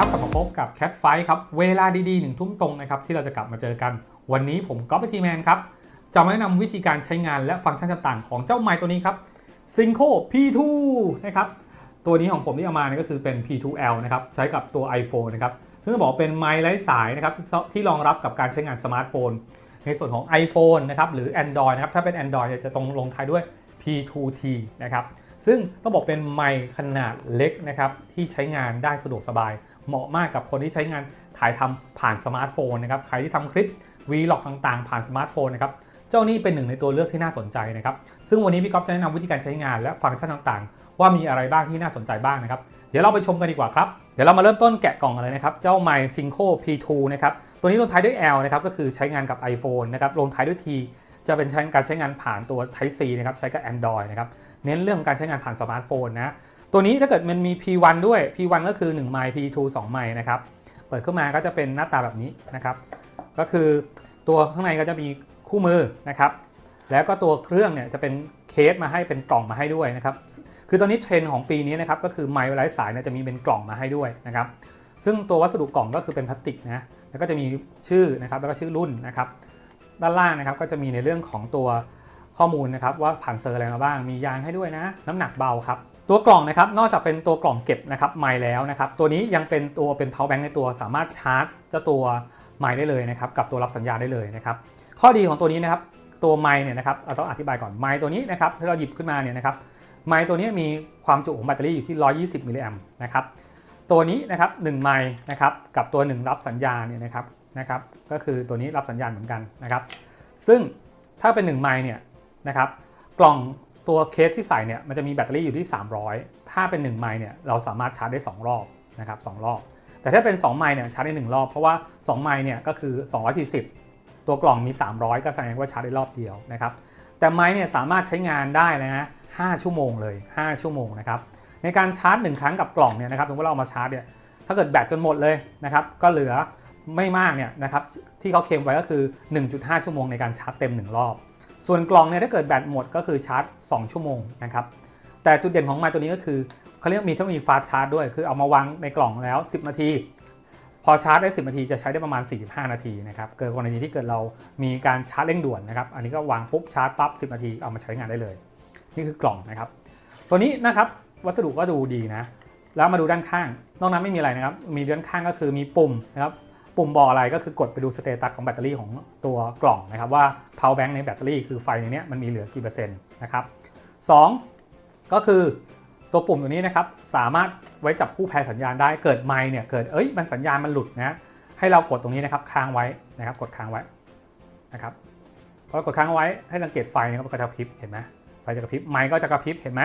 ครับ กลับมาพบกับ Cat f i ครับ เวลาดีๆหนึ่งทุ่มตรงนะครับ ที่เราจะกลับมาเจอกัน วันนี้ผมก๊อฟทีแมนครับ จะมาแนะนำวิธีการใช้งานและฟังก์ชันต่างๆ ของเจ้าไมค์ตัวนี้ครับ Synco P2 นะครับ ตัวนี้ของผมที่เอามาเนี่ยก็คือเป็น P2L นะครับ ใช้กับตัว iPhone นะครับ ซึ่งบอกเป็นไมค์ไร้สายนะครับที่รองรับกับการใช้งานสมาร์ทโฟน ในส่วนของ iPhone นะครับหรือ Android นะครับ ถ้าเป็น Android เนี่ยจะตรงลงท้ายด้วย P2T นะครับซึ่งต้องบอกเป็นไมค์ขนาดเล็กนะครับที่ใช้งานได้สะดวกสบาย เหมาะมากกับคนที่ใช้งานถ่ายทำผ่านสมาร์ทโฟนนะครับใครที่ทำคลิป Vlog ต่างๆ ผ่านสมาร์ทโฟนนะครับเจ้านี่เป็นหนึ่งในตัวเลือกที่น่าสนใจนะครับซึ่งวันนี้พี่ก๊อฟจะแนะนำวิธีการใช้งานและฟังก์ชันต่างๆ ว่ามีอะไรบ้างที่น่าสนใจบ้างนะครับเดี๋ยวเราไปชมกันดีกว่าครับเดี๋ยวเรามาเริ่มต้นแกะกล่องกันเลยนะครับเจ้า My Synco P2 นะครับตัวนี้ลงท้ายด้วย L นะครับก็คือใช้งานกับ iPhone นะครับลงท้ายด้วย T จะเป็นการใช้งานผ่านตัว Type C นะครับใช้กับ Android นะครับเน้นเรื่องการใช้งานผ่านสมาร์ทโฟนนะ ตัวนี้ถ้าเกิดมันมี P1 ด้วย P1 ก็คือ1ไมค์ P2 2ไมค์นะครับ เปิดขึ้นมาก็จะเป็นหน้าตาแบบนี้นะครับ ก็คือตัวข้างในก็จะมีคู่มือนะครับ แล้วก็ตัวเครื่องเนี่ยจะเป็นเคสมาให้เป็นกล่องมาให้ด้วยนะครับ คือตอนนี้เทรนด์ของปีนี้นะครับก็คือไมค์ไร้สายเนี่ยจะมีเป็นกล่องมาให้ด้วยนะครับ ซึ่งตัววัสดุกล่องก็คือเป็นพลาสติกนะ แล้วก็จะมีชื่อนะครับ แล้วก็ชื่อรุ่นนะครับ ด้านล่างนะครับก็จะมีในเรื่องของตัวข้อมูลนะครับว่าผ่านเซอร์อะไรมาบ้าง มียางให้ด้วยนะ น้ำหนักเบาครับ ตัวกล่องนะครับนอกจากเป็นตัวกล่องเก็บนะครับไมค์แล้วนะครับ ตัวนี้ยังเป็นตัวเป็น power bank ในตัวสามารถชาร์จเจ้าตัวไมค์ได้เลยนะครับ กับตัวรับสัญญาณได้เลยนะครับ ข้อดีของตัวนี้นะครับตัวไมค์เนี่ยนะครับเราต้องอธิบายก่อนไมค์ตัวนี้นะครับที่เราหยิบขึ้นมาเนี่ยนะครับไมค์ตัวนี้มีความจุของแบตเตอรี่อยู่ที่ 120มิลลิแอมป์นะครับตัวนี้นะครับ1ไมค์นะครับกับตัว 1 รับสัญญาณเนี่ยนะครับนะครับ ก็คือตัวนี้รับสัญญาณเหมือนกันนะครับ ซึ่งถ้าเป็น1ไมค์เนี่ยนะครับกล่อง ตัวเคสที่ใส่เนี่ยมันจะมีแบตเตอรี่อยู่ที่ 300 ถ้าเป็น 1 ไมค์เนี่ยเราสามารถชาร์จได้ 2 รอบนะครับ2รอบ แต่ถ้าเป็น 2 ไมค์เนี่ยชาร์จได้ 1 รอบ เพราะว่า 2 ไมค์เนี่ยก็คือ 240 ตัวกล่องมี 300 ก็แสดงว่าชาร์จได้รอบเดียวนะครับแต่ไมค์เนี่ยสามารถใช้งานได้เลยนะ5ชั่วโมงเลย 5 ชั่วโมงนะครับในการชาร์จ 1 ครั้งกับกล่องเนี่ยนะครับสมมติเราเอามาชาร์จเนี่ยถ้าเกิดแบตจนหมดเลยนะครับก็เหลือไม่มากเนี่ยนะครับที่เขาเคลมไว้ก็คือ 1.5 ชั่วโมงในการชาร์จเต็ม 1 รอบ ส่วนกล่องเนี่ยถ้าเกิดแบตหมดก็คือชาร์จ 2 ชั่วโมงนะครับ แต่จุดเด่นของไมค์ตัวนี้ก็คือเขาเรียกมีต้องมีฟาสชาร์จด้วย คือเอามาวางในกล่องแล้ว 10 นาที พอชาร์จได้ 10 นาทีจะใช้ได้ประมาณ 45 นาทีนะครับ เกิดกรณีที่เกิดเรามีการชาร์จเร่งด่วนนะครับ อันนี้ก็วางปุ๊บชาร์จปั๊บ 10 นาทีเอามาใช้งานได้เลย นี่คือกล่องนะครับ ตัวนี้นะครับวัสดุก็ดูดีนะ แล้วมาดูด้านข้าง นอกนั้นไม่มีอะไรนะครับ มีด้านข้างก็คือมีปุ่มนะครับ ปุ่มบอกอะไรก็คือกดไปดูสเตตัสของแบตเตอรี่ของตัวกล่องนะครับว่า power bank ในแบตเตอรี่คือไฟในนี้มันมีเหลือกี่เปอร์เซ็นต์นะครับสองก็คือตัวปุ่มตัวนี้นะครับสามารถไว้จับคู่แพรสัญญาณได้เกิดไมค์เนี่ยเกิดเอ้ยมันสัญญาณมันหลุดนะให้เรากดตรงนี้นะครับค้างไว้นะครับ กดค้างไว้นะครับพอกดค้างไว้ให้สังเกตไฟนะครับก็จะกระพริบเห็นไหมไฟจะกระพริบไมค์ก็จะกระพริบเห็นไหม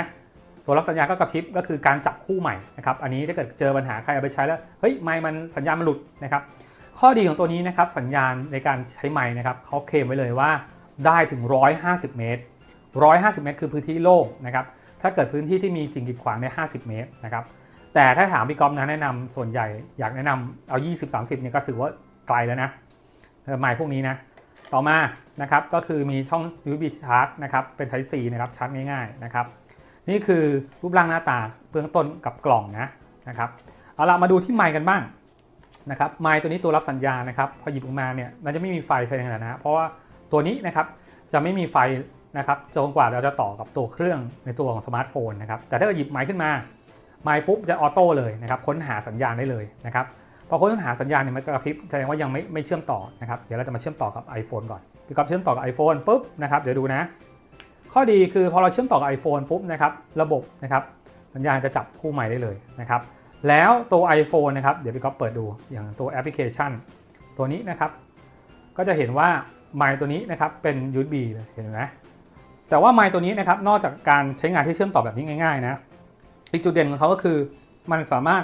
ตัวรับสัญญาณก็กระพริบก็คือการจับคู่ใหม่นะครับอันนี้ถ้าเกิดเจอปัญหาใครเอาไปใช้แล้วเฮ้ยไมค์มันสัญญาณมันหลุดนะครับ ข้อดีของตัวนี้นะครับสัญญาณในการใช้ไมค์นะครับเขาเคลมไว้เลยว่าได้ถึง 150 เมตร 150 เมตร คือพื้นที่โล่งนะครับถ้าเกิดพื้นที่ที่มีสิ่งกีดขวางใน50 เมตรนะครับแต่ถ้าถามพี่กอมนะแนะนำส่วนใหญ่อยากแนะนำเอา 20-30เนี่ยก็ถือว่าไกลแล้วนะไมค์พวกนี้นะต่อมานะครับก็คือมีช่อง USB ชาร์จนะครับเป็น Type C นะครับชาร์จง่ายๆนะครับนี่คือรูปร่างหน้าตาเบื้องต้นกับกล่องนะนะครับเอาละมาดูที่ไมค์กันบ้าง นะครับไมค์ตัวนี้ตัวรับสัญญาณนะครับพอหยิบออกมาเนี่ยมันจะไม่มีไฟแสดงนะเพราะว่าตัวนี้นะครับจะไม่มีไฟนะครับจนกว่าเราจะต่อกับตัวเครื่องในตัวของสมาร์ทโฟนนะครับแต่ถ้าเกิดหยิบไมค์ขึ้นมาไมค์ปุ๊บจะออโต้เลยนะครับค้นหาสัญญาณได้เลยนะครับพอค้นหาสัญญาณเนี่ยมันกระพริบแสดงว่ายังไม่ไม่เชื่อมต่อนะครับเดี๋ยวเราจะมาเชื่อมต่อกับ iPhone ก่อนพี่ก๊อฟเชื่อมต่อกับ iPhone ปุ๊บนะครับเดี๋ยวดูนะ ข้อดีคือพอเราเชื่อมต่อกับ iPhone ปุ๊บนะครับระบบนะครับสัญญาณจะจับคู่ใหม่ได้เลยนะครับ แล้วตัว iPhone นะครับ เดี๋ยวพี่ก๊อฟเปิดดูอย่างตัวแอปพลิเคชัน ตัวนี้นะครับ ก็จะเห็นว่าไมค์ตัวนี้นะครับเป็น USB เลยเห็นไหมแต่ว่าไมค์ตัวนี้นะครับนอกจากการใช้งานที่เชื่อมต่อแบบนี้ง่ายๆนะอีกจุดเด่นของเขาก็คือมันสามารถ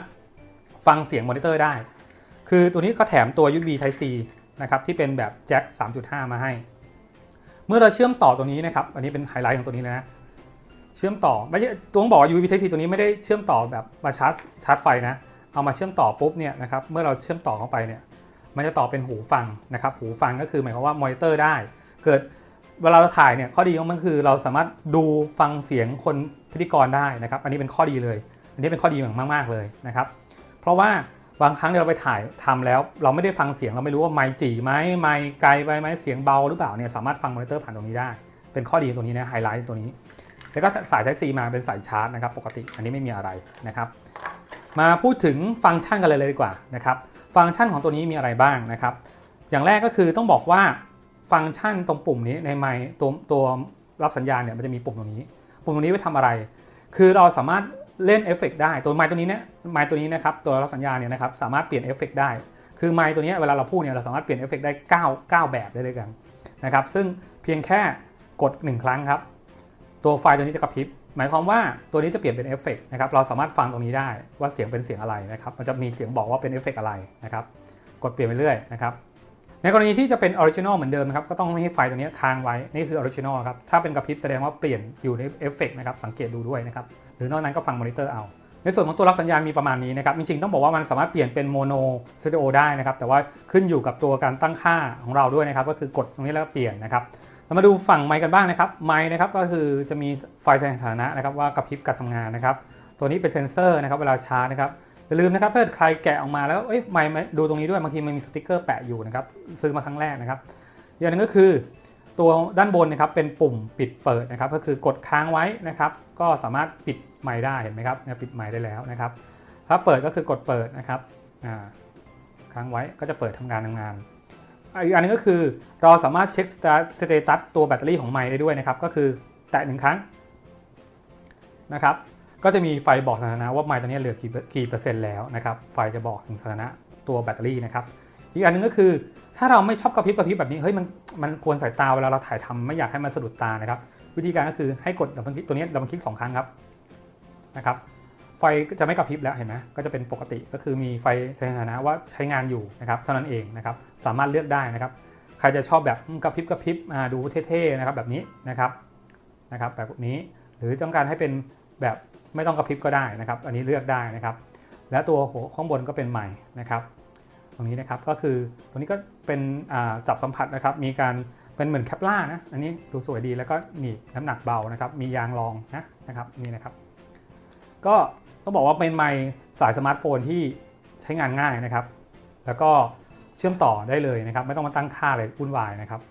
ฟังเสียงมอนิเตอร์ได้ คือตัวนี้เขาแถมตัว USB Type C นะครับที่เป็นแบบแจ็ค3.5 มาให้ เมื่อเราเชื่อมต่อตัวนี้นะครับ อันนี้เป็นไฮไลท์ของตัวนี้เลยนะ เชื่อมต่อไม่ใช่ต้องบอกว่า USB Type C ตัวนี้ไม่ได้เชื่อมต่อแบบมาชาร์จชาร์จไฟนะเอามาเชื่อมต่อปุ๊บเนี่ยนะครับเมื่อเราเชื่อมต่อเข้าไปเนี่ยมันจะต่อเป็นหูฟังนะครับหูฟังก็คือหมายความว่ามอนิเตอร์ได้ เกิดเวลาเราถ่ายเนี่ยข้อดีของมันคือเราสามารถดูฟังเสียงคนพิธีกรได้นะครับ อันนี้เป็นข้อดีเลย อันนี้เป็นข้อดีอย่างมาก ๆเลยนะครับเพราะว่าบางครั้งเนี่ยเราไปถ่ายทำแล้ว เราไม่ได้ฟังเสียงเราไม่รู้ว่าไมค์จีไหมไมค์ไกลไปไหมเสียงเบาหรือเปล่าเนี่ยสามารถฟังมอนิเตอร์ผ่านตรงนี้ได้ เป็นข้อดีตรงนี้นะไฮไลท์ตัวนี้ แล้วก็สาย Type C มาเป็นสายชาร์จนะครับ ปกติอันนี้ไม่มีอะไรนะครับ มาพูดถึงฟังก์ชันกันเลยเลยดีกว่านะครับ ฟังก์ชันของตัวนี้มีอะไรบ้างนะครับ อย่างแรกก็คือต้องบอกว่าฟังก์ชันตรงปุ่มนี้ในไมค์ตัวตัวรับสัญญาณเนี่ยมันจะมีปุ่มตรงนี้ ปุ่มตรงนี้ไว้ทำอะไร คือเราสามารถเล่นเอฟเฟกได้ตัวไมค์ตัวนี้เนี่ยไมค์ตัวนี้นะครับตัวรับสัญญาณเนี่ยนะครับสามารถเปลี่ยนเอฟเฟกได้ คือไมค์ตัวนี้เวลาเราพูดเนี่ยเราสามารถเปลี่ยนเอฟเฟกได้ 9 9 แบบได้เลยกันนะครับซึ่งเพียงแค่กด 1 ครั้งครับ ตัวไฟล์ตัวนี้จะกระพริบ หมายความว่าตัวนี้จะเปลี่ยนเป็นเอฟเฟกนะครับ เราสามารถฟังตรงนี้ได้ว่าเสียงเป็นเสียงอะไรนะครับ มันจะมีเสียงบอกว่าเป็นเอฟเฟกอะไรนะครับ กดเปลี่ยนไปเรื่อยนะครับ ในกรณีที่จะเป็นออริจินอลเหมือนเดิมครับ ก็ต้องไม่ให้ไฟล์ตัวนี้ค้างไว้ นี่คือออริจินอลครับ ถ้าเป็นกระพริบแสดงว่าเปลี่ยนอยู่ในเอฟเฟกนะครับ สังเกตดูด้วยนะครับ หรือนอกนั้นก็ฟังมอนิเตอร์เอาในส่วนของตัวรับสัญญาณมีประมาณนี้นะครับ จริงๆ ต้องบอกว่ามันสามารถเปลี่ยนเป็นโมโนสเตอริโอได้นะครับ แต่ว่าขึ้นอยู่กับตัวการตั้งค่าของเราด้วยนะครับ ก็คือกดตรงนี้แล้วเปลี่ยนนะครับ เรามาดูฝั่งไมค์กันบ้างนะครับ ไมค์นะครับก็คือจะมีไฟแสดงสถานะนะครับว่ากระพริบการทำงานนะครับ ตัวนี้เป็นเซนเซอร์นะครับเวลาชาร์จนะครับอย่าลืมนะครับถ้าเกิดใครแกะออกมาแล้วเอ้ยไม่ไม่ดูตรงนี้ด้วยบางทีมันมีสติกเกอร์แปะอยู่นะครับซื้อมาครั้งแรกนะครับอย่างนึงก็คือตัวด้านบนนะครับเป็นปุ่มปิดเปิดนะครับก็คือกดค้างไว้นะครับ ก็สามารถปิดไมค์ได้เห็นไหมครับปิดไมค์ได้แล้วนะครับถ้าเปิดก็คือกดเปิดนะครับค้างไว้ก็จะเปิดทำงานทำงาน อีกอันหนึงก็คือเราสามารถเช็คสเตตัสตัวแบตเตอรี่ของไมค์ได้ด้วยนะครับ ก็คือแตะหนึ่งครั้งนะครับ ก็จะมีไฟบอกสถานะว่าไมค์ตัวนี้เหลือกี่กี่เปอร์เซ็นต์แล้วนะครับ ไฟจะบอกถึงสถานะตัวแบตเตอรี่นะครับ อีกอันหนึงก็คือถ้าเราไม่ชอบกระพริบกระพริบแบบนี้ เฮ้ยมันมันกวนสายตาเวลาเราถ่ายทำไม่อยากให้มันสะดุดตานะครับ วิธีการก็คือให้กดดับเบิลคลิกตัวนี้ดับเบิลคลิกสองครั้งครับนะครับ ไฟจะไม่กระพริบแล้วเห็นไหมก็จะเป็นปกติก็คือมีไฟสถานะว่าใช้งานอยู่นะครับเท่านั้นเองนะครับสามารถเลือกได้นะครับ ใครจะชอบแบบกระพริบกระพริบอ่าดูเท่ๆนะครับแบบนี้นะครับนะครับแบบนี้หรือต้องการให้เป็นแบบไม่ต้องกระพริบก็ได้นะครับ อันนี้เลือกได้นะครับ แล้วตัวหัวข้างบนก็เป็นใหม่นะครับ ตรงนี้นะครับก็คือตรงนี้ก็เป็นจับสัมผัสนะครับ มีการเป็นเหมือนแคปล่านะอันนี้ดูสวยดีแล้วก็หนีบน้ำหนักเบานะครับ มียางรองนะนะครับนี่นะครับ ก็ ต้องบอกว่าเป็นไมค์สายสมาร์ทโฟนที่ใช้งานง่ายนะครับ แล้วก็เชื่อมต่อได้เลยนะครับ ไม่ต้องมาตั้งค่าอะไรวุ่นวายนะครับ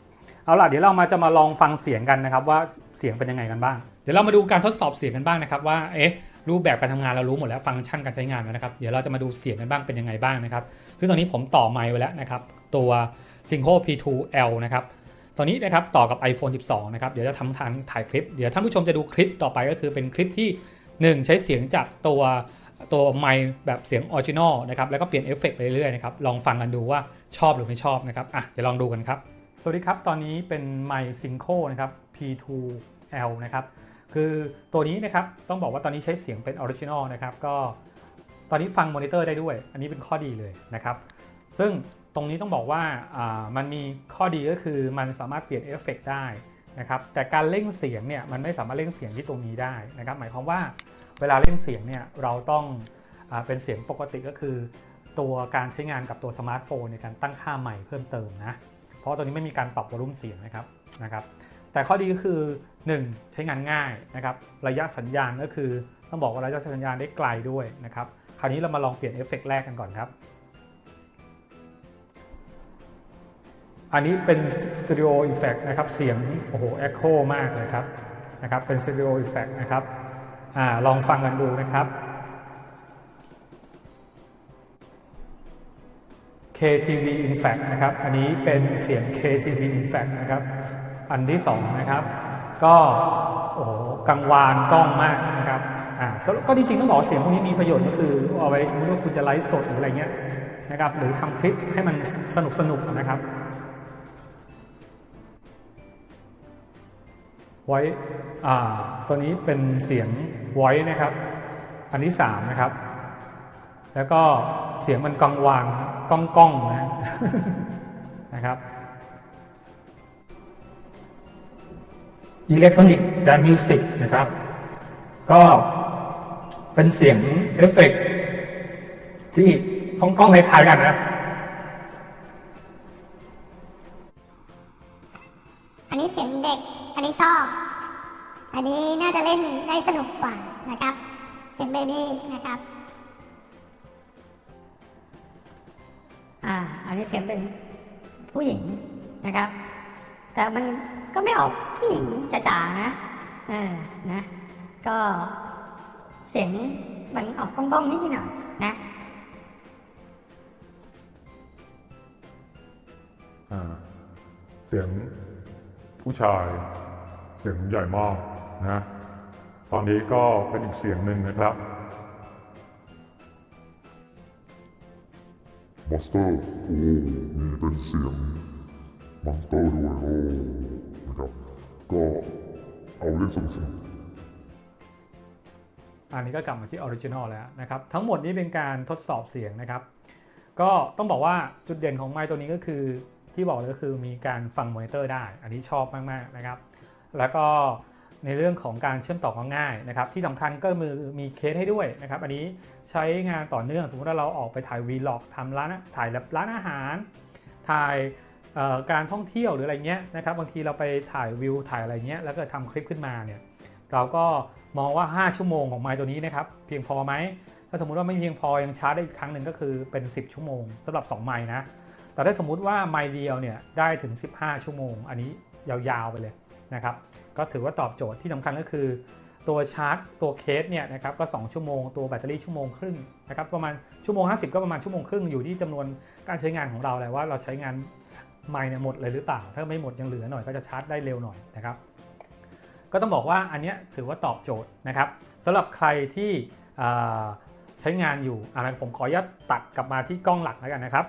เอาล่ะเดี๋ยวเรามาจะมาลองฟังเสียงกันนะครับ ว่าเสียงเป็นยังไงกันบ้าง เดี๋ยวเรามาดูการทดสอบเสียงกันบ้างนะครับ ว่าเอ๊ะรูปแบบการทำงานเรารู้หมดแล้วฟังก์ชันการใช้งานแล้วนะครับ เดี๋ยวเราจะมาดูเสียงกันบ้างเป็นยังไงบ้างนะครับ ซึ่งตอนนี้ผมต่อไมค์ไว้แล้วนะครับ ตัว s y n c h o P2L นะครับตอนนี้นะครับต่อกับ iPhone 12 นะครับ เดี๋ยวจะทำทางถ่ายคลิป เดี๋ยวท่านผู้ชมจะดูคลิปต่อไปก็คือเป็นคลิปที่ 1 ใช้เสียงจากตัวตัวไมค์แบบเสียงออริจินอลนะครับแล้วก็เปลี่ยนเอฟเฟกต์ไปเรื่อยๆนะครับลองฟังกันดูว่าชอบหรือไม่ชอบนะครับอะเดี๋ยวลองดูกันครับ สวัสดีครับ ตอนนี้เป็นไมค์ซิงโคนะครับ P2L นะครับคือตัวนี้นะครับต้องบอกว่าตอนนี้ใช้เสียงเป็นออริจินอลนะครับก็ตอนนี้ฟังมอนิเตอร์ได้ด้วย อันนี้เป็นข้อดีเลยนะครับซึ่งตรงนี้ต้องบอกว่าอ่ามันมีข้อดีก็คือมันสามารถเปลี่ยนเอฟเฟกต์ได้ นะครับแต่การเล่งเสียงเนี่ยมันไม่สามารถเล่งเสียงที่ตรงนี้ได้นะครับหมายความว่าเวลาเล่นเสียงเนี่ยเราต้องอเป็นเสียงปกติก็คือ ตัวการใช้งานกับตัวสมาร์ทโฟนในการตั้งค่าใหม่เพิ่มเติมนะเพราะตัวนี้ไม่มีการปรับวอลุ่มเสียงนะครับนะครับ แต่ข้อดีก็คือ 1 ใช้งานง่ายนะครับระยะสัญญาณก็คือต้องบอกว่าระยะสัญญาณได้ไกลด้วยนะครับคราวนี้เรามาลองเปลี่ยนเอฟเฟกต์แรกกันก่อนครับ อันนี้เป็นสตูดิโออีเฟกนะครับ เสียงโอ้โหเอ็กโคมากเลยครับนะครับ เป็นสตูดิโออีเฟกนะครับอลองฟังกันดูนะครับ KTV Infact นะครับ อันนี้เป็นเสียง KTV Infact นะครับ อันที่สองนะครับ ก็โอ้โหกังวานกล้องมากนะครับอ่าสรุปก็จริงๆต้องบอกเสียงพวกนี้มีประโยชน์ก็คือเอาไว้สมมติว่าคุณจะไลฟ์สดหรืออะไรเงี้ยนะครับ หรือทำคลิปให้มันสนุกสนุกนะครับ ไว้อ่าตัวนี้เป็นเสียงไว้นะครับ อันที่สามนะครับ แล้วก็เสียงมันกังวานก้องก้องนะนะครับอิเล็กทรอนิกส์และมิวสิกนะครับ ก็เป็นเสียงเอฟเฟกต์ที่ก้องก้องคล้ายๆกันนะ นนี้เสียงเด็ก อันนี้ชอบ อันนี้น่าจะเล่นได้สนุกกว่านะครับ เสียงเบบี้นะครับอันนี้เสียงเป็นผู้หญิงนะครับ แต่มันก็ไม่ออกผู้หญิงจ๋าๆนะเออนะ ก็เสียงมันออกบ้องๆนิดหน่อยนะอ่าเสียง ผู้ชายเสียงใหญ่มากนะตอนนี้ก็เป็นอีกเสียงหนึ่งนะครับมาสเตอร์โอ้มีเป็นเสียงมอนสเตอร์ด้วยโอ้นะครับก็เอาเล่นสนุกๆอันนี้ก็กลับมาที่ออริจินอลแล้วนะครับ ทั้งหมดนี้เป็นการทดสอบเสียงนะครับ ก็ต้องบอกว่าจุดเด่นของไมค์ตัวนี้ก็คือ ที่บอกเลยก็คือมีการฟังมอนิเตอร์ได้ อันนี้ชอบมากๆนะครับ แล้วก็ในเรื่องของการเชื่อมต่อก็ง่ายนะครับ ที่สำคัญก็มือมีเคสให้ด้วยนะครับ อันนี้ใช้งานต่อเนื่อง สมมติว่าเราออกไปถ่ายวีล็อกทำร้านถ่ายร้านอาหาร ถ่ายการท่องเที่ยวหรืออะไรเงี้ยนะครับ บางทีเราไปถ่ายวิวถ่ายอะไรเงี้ยแล้วก็ทำคลิปขึ้นมาเนี่ยเราก็มองว่า 5 ชั่วโมงของไมค์ตัวนี้นะครับเพียงพอไหมถ้าสมมุติว่าไม่เพียงพอยังชาร์จได้อีกครั้งหนึ่งก็คือเป็น 10 ชั่วโมงสำหรับ 2 ไมค์นะ แต่ถ้าสมมุติว่าไมค์เดียวเนี่ยได้ถึง 15 ชั่วโมง อันนี้ยาวๆไปเลยนะครับ ก็ถือว่าตอบโจทย์ที่สำคัญก็คือตัวชาร์จตัวเคสเนี่ยนะครับก็ 2 ชั่วโมง ตัวแบตเตอรี่ชั่วโมงครึ่งนะครับประมาณชั่วโมง 50 ก็ประมาณชั่วโมงครึ่งอยู่ที่จำนวนการใช้งานของเราแหละว่าเราใช้งานไมค์เนี่ยหมดเลยหรือเปล่า ถ้าไม่หมดยังเหลือหน่อยก็จะชาร์จได้เร็วหน่อยนะครับก็ต้องบอกว่าอันนี้ถือว่าตอบโจทย์นะครับสำหรับใครที่ใช้งานอยู่อะไรผมขออนุญาตตัดกลับมาที่กล้องหลักแล้วกันนะครับ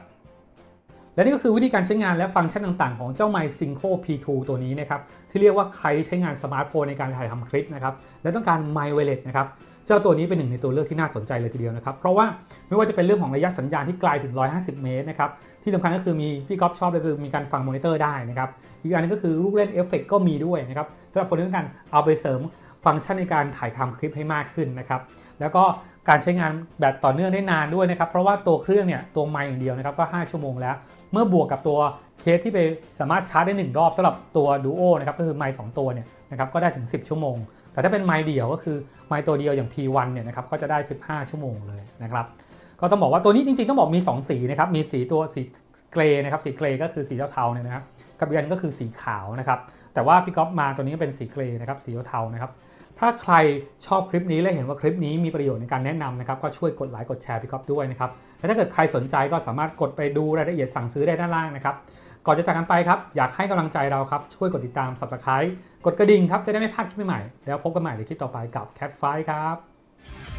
และนี่ก็คือวิธีการใช้งานและฟังก์ชันต่างๆ ของเจ้า My Synco P2 ตัวนี้นะครับที่เรียกว่าใครใช้งานสมาร์ทโฟนในการถ่ายทำคลิปนะครับและต้องการ My Wireless นะครับเจ้าตัวนี้เป็นหนึ่งในตัวเลือกที่น่าสนใจเลยทีเดียวนะครับเพราะว่าไม่ว่าจะเป็นเรื่องของระยะสัญญาณที่ไกลถึง 150 เมตรนะครับที่สำคัญก็คือมีพี่ก๊อฟชอบเลยคือมีการฟังมอนิเตอร์ได้นะครับอีกอันนึงก็คือลูกเล่นเอฟเฟกก็มีด้วยนะครับสำหรับคนที่ต้องการเอาไปเสริมฟังก์ชันในการถ่ายทำคลิปให้มากขึ้นนะครับแล้วก็การใช้งานแบบต่อเนื่องได้นานด้วยนะครับเพราะว่าตัวเครื่องเนี่ยตัวไมค์อย่างเดียวนะครับก็ 5 ชั่วโมงแล้ว เมื่อบวกกับตัวเคสที่ไปสามารถชาร์จได้ 1 รอบสำหรับตัวดูโอนะครับก็คือไมค์สตัวเนี่ยนะครับก็ได้ถึง 10 ชั่วโมง แต่ถ้าเป็นไมค์เดี่ยวก็คือไมค์ตัวเดียวอย่าง P1 เนี่ยนะครับก็จะได้ 15 ชั่วโมงเลยนะครับก็ต้องบอกว่าตัวนี้จริงๆต้องบอกมี 2 สีนะครับมีสีตัวสีเกรย์นะครับสีเกรย์ก็คือสีเทาๆเนี่ยนะครับกับอีกอันก็คือสีขาวนะครับแต่ว่าพี่ก๊อฟมาตัวนี้เป็นสีเกรย์นะครับสีเทาๆนะครับ ถ้าใครชอบคลิปนี้และเห็นว่าคลิปนี้มีประโยชน์ในการแนะนำนะครับก็ช่วยกดไลค์กดแชร์พี่ก๊อฟด้วยนะครับและถ้าเกิดใครสนใจก็สามารถกดไปดูรายละเอียดสั่งซื้อได้ด้านล่างนะครับก่อนจะจากกันไปครับอยากให้กำลังใจเราครับช่วยกดติดตาม subscribe กดกระดิ่งครับจะได้ไม่พลาดคลิปใหม่ๆแล้วพบกันใหม่ในคลิปต่อไปกับ Cat ไฟครับ